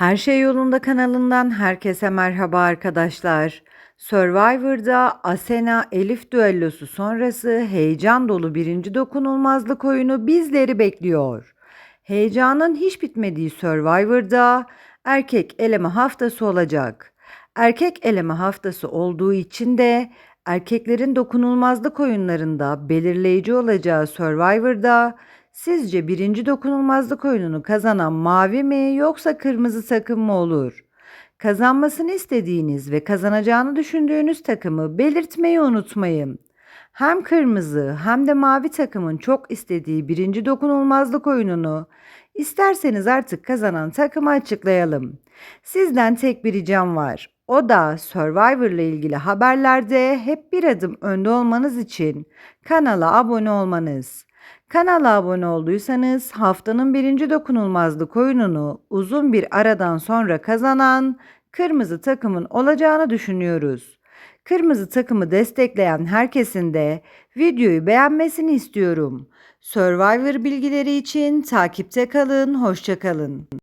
Her Şey Yolunda kanalından herkese merhaba arkadaşlar. Survivor'da Asena Elif düellosu sonrası heyecan dolu birinci dokunulmazlık oyunu bizleri bekliyor. Heyecanın hiç bitmediği Survivor'da erkek eleme haftası olacak. Erkek eleme haftası olduğu için de erkeklerin dokunulmazlık oyunlarında belirleyici olacağı Survivor'da sizce birinci dokunulmazlık oyununu kazanan mavi mi yoksa kırmızı takım mı olur? Kazanmasını istediğiniz ve kazanacağını düşündüğünüz takımı belirtmeyi unutmayın. Hem kırmızı hem de mavi takımın çok istediği birinci dokunulmazlık oyununu isterseniz artık kazanan takımı açıklayalım. Sizden tek bir ricam var. O da Survivor ile ilgili haberlerde hep bir adım önde olmanız için kanala abone olmanız. Kanala abone olduysanız haftanın birinci dokunulmazlık oyununu uzun bir aradan sonra kazanan kırmızı takımın olacağını düşünüyoruz. Kırmızı takımı destekleyen herkesin de videoyu beğenmesini istiyorum. Survivor bilgileri için takipte kalın, hoşça kalın.